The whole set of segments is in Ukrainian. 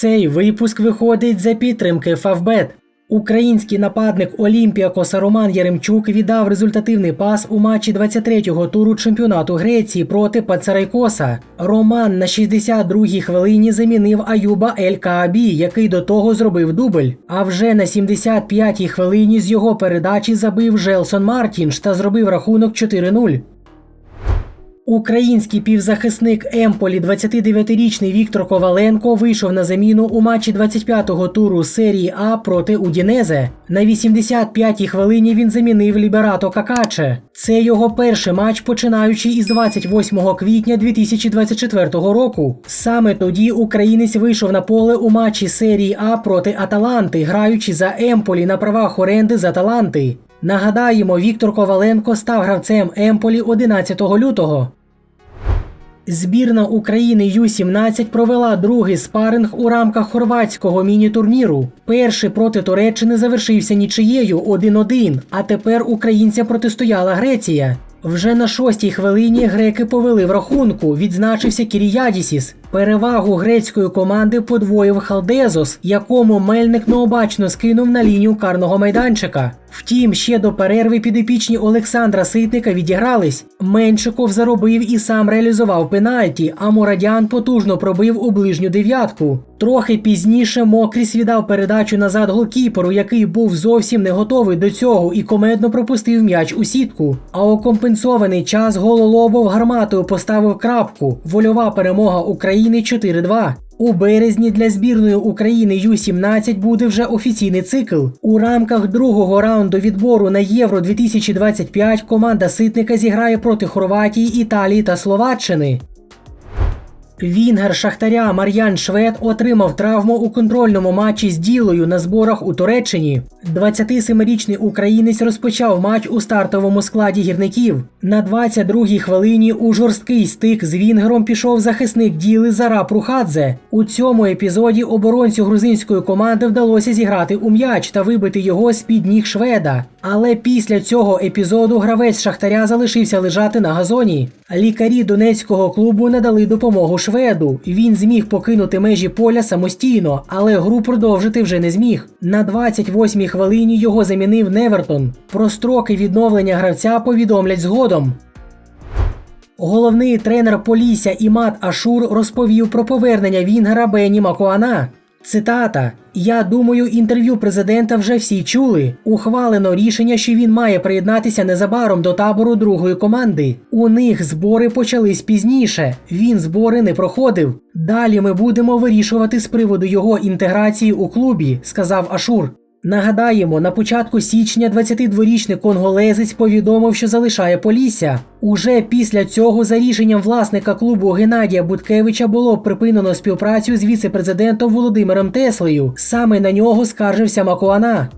Цей випуск виходить за підтримки Фавбет. Український нападник Олімпіакоса Роман Яремчук віддав результативний пас у матчі 23-го туру чемпіонату Греції проти Пацарайкоса. Роман на 62-й хвилині замінив Аюба Ель Каабі, який до того зробив дубль. А вже на 75-й хвилині з його передачі забив Желсон Мартінш та зробив рахунок 4-0. Український півзахисник Емполі 29-річний Віктор Коваленко вийшов на заміну у матчі 25-го туру серії А проти Удінезе. На 85-й хвилині він замінив Ліберато Какаче. Це його перший матч, починаючи із 28 квітня 2024 року. Саме тоді українець вийшов на поле у матчі серії А проти Аталанти, граючи за Емполі на правах оренди з Аталанти. Нагадаємо, Віктор Коваленко став гравцем Емполі 11 лютого. Збірна України Ю-17 провела другий спаринг у рамках хорватського міні-турніру. Перший проти Туреччини завершився нічиєю 1-1, а тепер українцям протистояла Греція. Вже на шостій хвилині греки повели в рахунку, відзначився Кіріядісіс. Перевагу грецької команди подвоїв Халдезос, якому Мельник необачно скинув на лінію карного майданчика. Втім, ще до перерви підопічні Олександра Ситника відігрались. Меншиков заробив і сам реалізував пенальті, а Мурадян потужно пробив у ближню дев'ятку. Трохи пізніше Мокріс віддав передачу назад голкіперу, який був зовсім не готовий до цього і комедно пропустив м'яч у сітку. А у компенсований час Гололобов гарматою поставив крапку. Вольова перемога України 4-2. У березні для збірної України Ю-17 буде вже офіційний цикл. У рамках другого раунду відбору на Євро 2025 команда Ситника зіграє проти Хорватії, Італії та Словаччини. Вінгер Шахтаря Мар'ян Швед отримав травму у контрольному матчі з ділою на зборах у Туреччині. 27-річний українець розпочав матч у стартовому складі гірників. На 22-й хвилині у жорсткий стик з Вінгером пішов захисник діли Зара Прухадзе. У цьому епізоді оборонцю грузинської команди вдалося зіграти у м'яч та вибити його з під ніг шведа. Але після цього епізоду гравець Шахтаря залишився лежати на газоні. Лікарі донецького клубу надали допомогу шведу. Він зміг покинути межі поля самостійно, але гру продовжити вже не зміг. На 28-й хвилині його замінив Невертон. Про строки відновлення гравця повідомлять згодом. Головний тренер Полісся Імат Ашур розповів про повернення Вінгера Бені Макуана. Цитата: Я думаю, інтерв'ю президента вже всі чули. Ухвалено рішення, що він має приєднатися незабаром до табору другої команди. У них збори почались пізніше. Він збори не проходив. Далі ми будемо вирішувати з приводу його інтеграції у клубі, сказав Ашур. Нагадаємо, на початку січня 22-річний конголезець повідомив, що залишає Полісся. Уже після цього, за рішенням власника клубу Геннадія Буткевича, було припинено співпрацю з віце-президентом Володимиром Теслею. Саме на нього скаржився Макуана.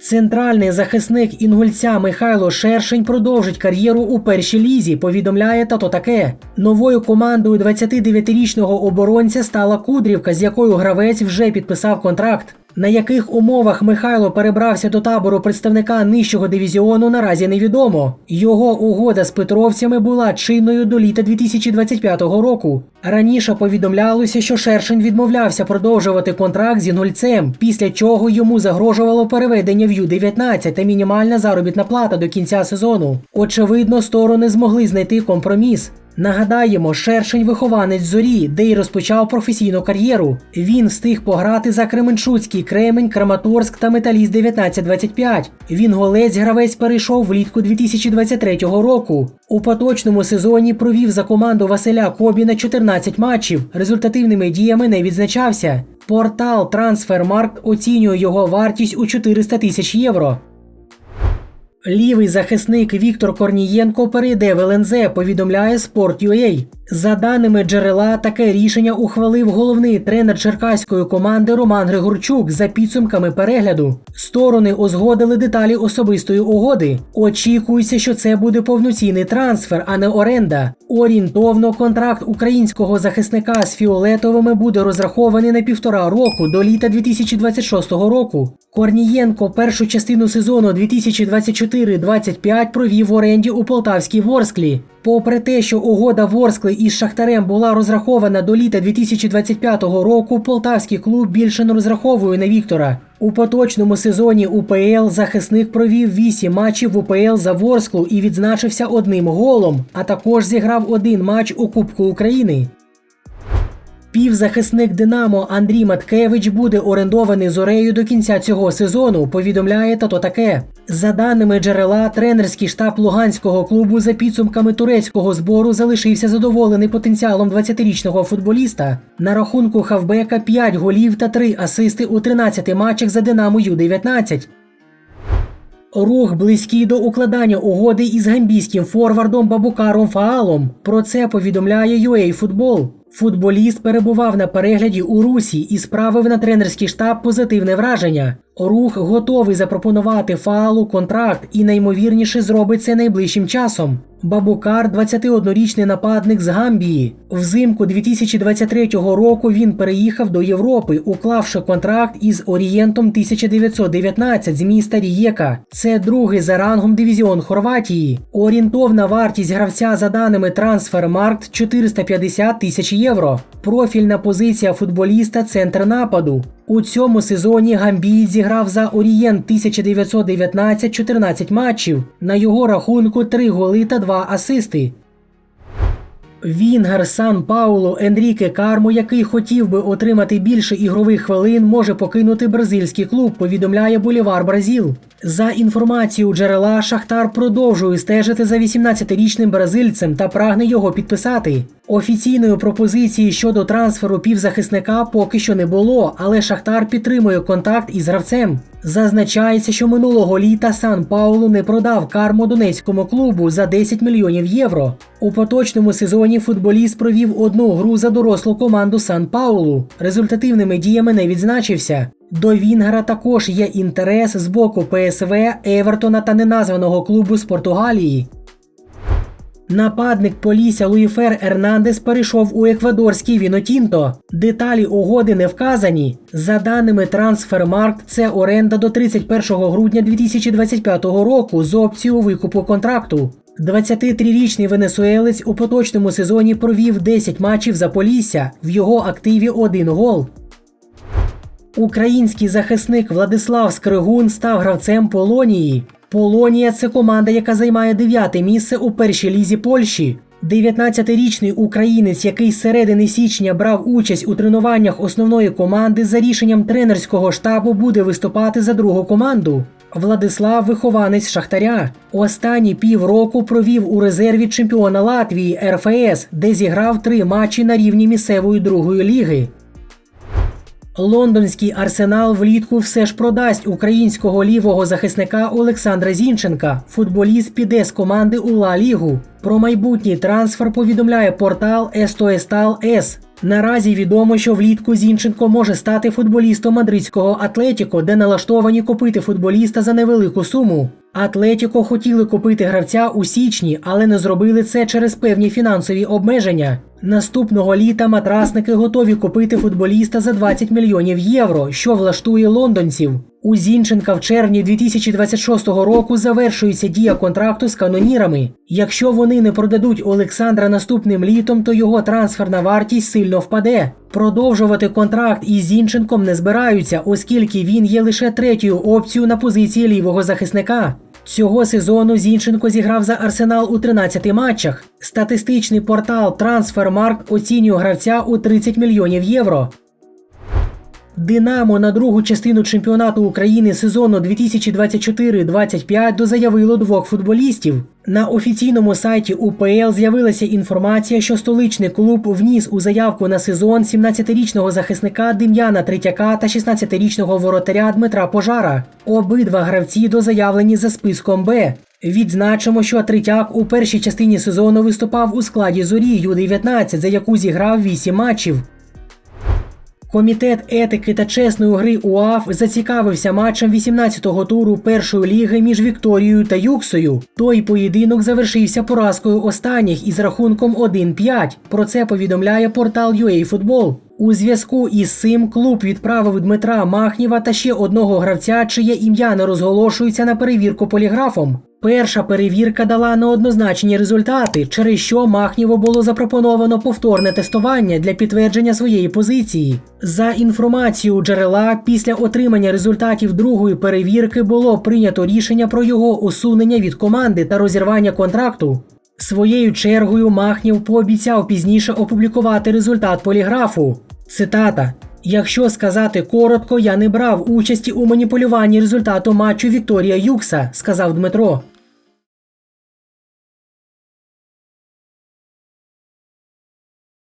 Центральний захисник інгульця Михайло Шершень продовжить кар'єру у першій лізі. Повідомляє тато таке. Новою командою 29-річного оборонця стала Кудрівка, з якою гравець вже підписав контракт. На яких умовах Михайло перебрався до табору представника нижчого дивізіону, наразі невідомо. Його угода з петровцями була чинною до літа 2025 року. Раніше повідомлялося, що Шершень відмовлявся продовжувати контракт з інгульцем, після чого йому загрожувало переведення в Ю-19 та мінімальна заробітна плата до кінця сезону. Очевидно, сторони змогли знайти компроміс. Нагадаємо, Шершень вихованець зорі, де й розпочав професійну кар'єру. Він встиг пограти за Кременчуцький Кремень, Краматорськ та Металіст 1925. Він голець гравець перейшов влітку 2023 року. У поточному сезоні провів за команду Василя Кобіна 14 матчів. Результативними діями не відзначався. Портал Трансфермаркт оцінює його вартість у 400 тисяч євро. Лівий захисник Віктор Корнієнко перейде в ЛНЗ, повідомляє Sport.ua. За даними джерела, таке рішення ухвалив головний тренер черкаської команди Роман Григорчук за підсумками перегляду. Сторони узгодили деталі особистої угоди. Очікується, що це буде повноцінний трансфер, а не оренда. Орієнтовно контракт українського захисника з фіолетовими буде розрахований на півтора року до літа 2026 року. Корнієнко першу частину сезону 2024 24-25 провів в оренді у Полтавській Ворсклі. Попри те, що угода Ворскли із Шахтарем була розрахована до літа 2025 року, полтавський клуб більше не розраховує на Віктора. У поточному сезоні УПЛ захисник провів 8 матчів в УПЛ за Ворсклу і відзначився одним голом, а також зіграв один матч у Кубку України. Півзахисник Динамо Андрій Маткевич буде орендований зорею до кінця цього сезону. Повідомляє тато таке. За даними джерела, тренерський штаб луганського клубу за підсумками турецького збору залишився задоволений потенціалом 20-річного футболіста. На рахунку хавбека 5 голів та 3 асисти у 13 матчах за Динамо Ю-19. Рух близький до укладання угоди із гамбійським форвардом Бабукаром Фаалом. Про це повідомляє UA Football. Футболіст перебував на перегляді у Русі і справив на тренерський штаб позитивне враження. Рух готовий запропонувати Фаалу контракт і наймовірніше зробить це найближчим часом. Бабукар 21-річний нападник з Гамбії. Взимку 2023 року він переїхав до Європи, уклавши контракт із Орієнтом 1919 з міста Рієка. Це другий за рангом дивізіон Хорватії. Орієнтовна вартість гравця за даними Transfermarkt 450 тисяч євро. Профільна позиція футболіста центр нападу. У цьому сезоні Гамбій зіграв за Орієнт 1919 14 матчів. На його рахунку 3 голи та 2 асисти. Вінгер Сан Пауло Енріке Кармо, який хотів би отримати більше ігрових хвилин, може покинути бразильський клуб, повідомляє Болівар Бразіл. За інформацією джерела, Шахтар продовжує стежити за 18-річним бразильцем та прагне його підписати. Офіційної пропозиції щодо трансферу півзахисника поки що не було, але Шахтар підтримує контакт із гравцем. Зазначається, що минулого літа Сан Паулу не продав кармо донецькому клубу за 10 мільйонів євро. У поточному сезоні футболіст провів одну гру за дорослу команду Сан Паулу. Результативними діями не відзначився. До Вінгера також є інтерес з боку ПСВ, Евертона та неназваного клубу з Португалії. Нападник Полісся Луїфер Ернандес перейшов у еквадорський Вінотінто. Деталі угоди не вказані. За даними Transfermarkt, це оренда до 31 грудня 2025 року з опцією викупу контракту. 23-річний венесуелець у поточному сезоні провів 10 матчів за Полісся. В його активі один гол. Український захисник Владислав Скригун став гравцем Полонії. Полонія це команда, яка займає дев'яте місце у першій лізі Польщі. 19-річний українець, який з середини січня брав участь у тренуваннях основної команди, за рішенням тренерського штабу буде виступати за другу команду. Владислав вихованець Шахтаря. Останні півроку провів у резерві чемпіона Латвії РФС, де зіграв три матчі на рівні місцевої другої ліги. Лондонський арсенал влітку все ж продасть українського лівого захисника Олександра Зінченка. Футболіст піде з команди у Ла Лігу. Про майбутній трансфер повідомляє портал Естоестал С. Наразі відомо, що влітку Зінченко може стати футболістом мадридського Атлетіко, де налаштовані купити футболіста за невелику суму. Атлетіко хотіли купити гравця у січні, але не зробили це через певні фінансові обмеження. Наступного літа матрасники готові купити футболіста за 20 мільйонів євро, що влаштує лондонців. У Зінченка в червні 2026 року завершується дія контракту з канонірами. Якщо вони не продадуть Олександра наступним літом, то його трансферна вартість сильно впаде. Продовжувати контракт із Зінченком не збираються, оскільки він є лише третьою опцією на позиції лівого захисника. Цього сезону Зінченко зіграв за Арсенал у 13 матчах. Статистичний портал Transfermarkt оцінює гравця у 30 мільйонів євро. Динамо на другу частину чемпіонату України сезону 2024-25 дозаявило двох футболістів. На офіційному сайті УПЛ з'явилася інформація, що столичний клуб вніс у заявку на сезон 17-річного захисника Дем'яна Третяка та 16-річного воротаря Дмитра Пожара. Обидва гравці дозаявлені за списком Б. Відзначимо, що Третяк у першій частині сезону виступав у складі зорі Ю-19, за яку зіграв 8 матчів. Комітет етики та чесної гри УАФ зацікавився матчем 18-го туру першої ліги між Вікторією та Юксою. Той поєдинок завершився поразкою останніх із рахунком 1-5. Про це повідомляє портал UA Football. У зв'язку із цим клуб відправив Дмитра Махніва та ще одного гравця, чиє ім'я не розголошується на перевірку поліграфом. Перша перевірка дала неоднозначні результати, через що Махніву було запропоновано повторне тестування для підтвердження своєї позиції. За інформацією джерела, після отримання результатів другої перевірки було прийнято рішення про його усунення від команди та розірвання контракту. Своєю чергою Махнів пообіцяв пізніше опублікувати результат поліграфу. Цитата. Якщо сказати коротко, я не брав участі у маніпулюванні результату матчу Вікторія Юкса, сказав Дмитро.